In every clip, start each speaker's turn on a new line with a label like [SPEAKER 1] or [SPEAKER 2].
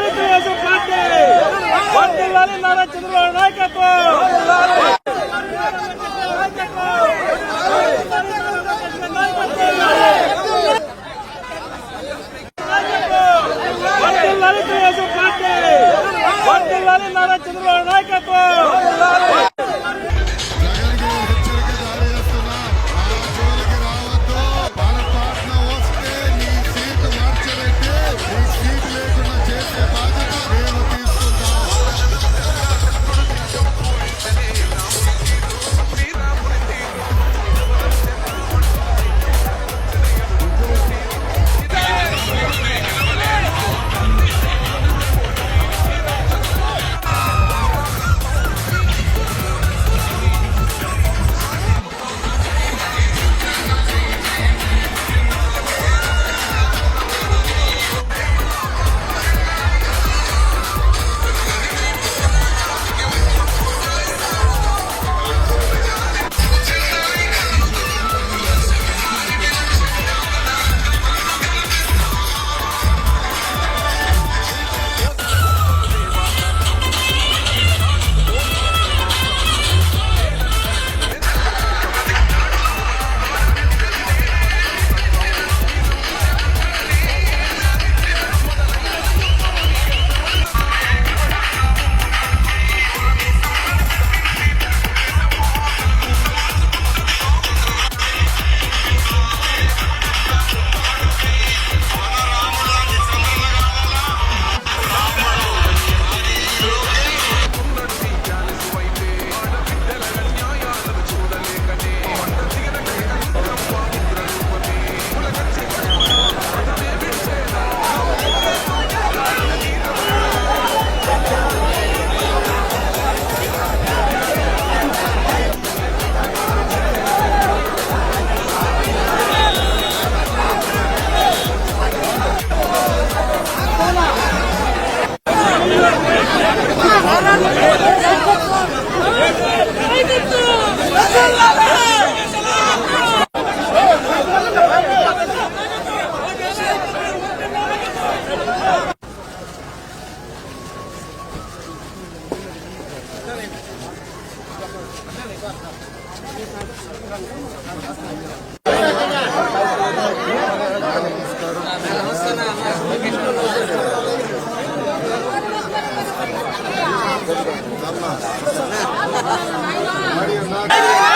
[SPEAKER 1] వర్ధిల్లాలి తెలుగుదేశం పార్టీ. వర్ధిల్లాలి నారా చంద్రబాబు నాయకత్వం.
[SPEAKER 2] அண்ணா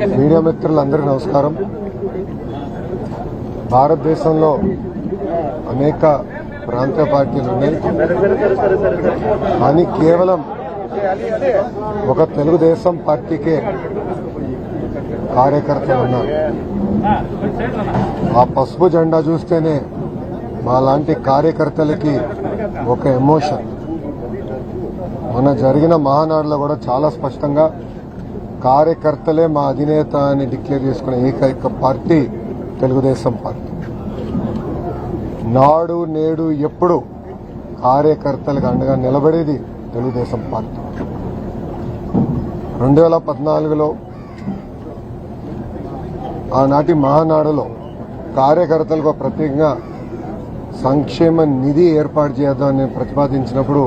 [SPEAKER 3] మీడియా మిత్రులందరికీ నమస్కారం. భారతదేశంలో అనేక ప్రాంతీయ పార్టీలు ఉన్నాయి. కానీ కేవలం ఒక తెలుగుదేశం పార్టీకే కార్యకర్తలు ఉన్నారు. ఆ పసుపు జెండా చూస్తేనే మా లాంటి కార్యకర్తలకి ఒక ఎమోషన్. మొన్న జరిగిన మహానాడులో కూడా చాలా స్పష్టంగా కార్యకర్తలే మా అధినేత అని డిక్లేర్ చేసుకున్న ఏకైక పార్టీ తెలుగుదేశం పార్టీ. నాడు నేడు ఎప్పుడు కార్యకర్తలకు అండగా నిలబడేది తెలుగుదేశం పార్టీ. రెండు వేల పద్నాలుగులో ఆనాటి మహానాడులో కార్యకర్తలకు ప్రత్యేకంగా సంక్షేమ నిధి ఏర్పాటు చేద్దామని ప్రతిపాదించినప్పుడు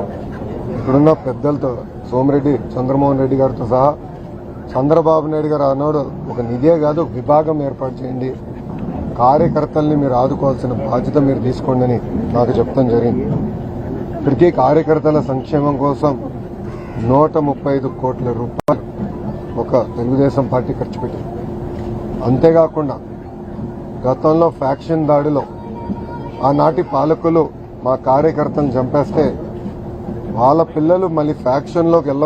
[SPEAKER 3] ఇక్కడున్న పెద్దలతో సోమిరెడ్డి చంద్రమోహన్ రెడ్డి గారితో సహా చంద్రబాబు నాయుడు గారు అన్నాడు ఒక నిధే కాదు ఒక విభాగం ఏర్పాటు చేయండి. కార్యకర్తల్ని మీరు ఆదుకోవాల్సిన బాధ్యత మీరు తీసుకోండి అని నాకు చెప్తాం జరిగింది. ఇప్పటికీ కార్యకర్తల సంక్షేమం కోసం నూట ముప్పై ఐదు కోట్ల రూపాయలు ఒక తెలుగుదేశం పార్టీ ఖర్చు పెట్టింది. అంతేకాకుండా గతంలో ఫ్యాక్షన్ దాడిలో ఆనాటి పాలకులు మా కార్యకర్తలను చంపేస్తే వాళ్ళ పిల్లలు మళ్ళీ ఫ్యాక్షన్లోకి వెళ్ళ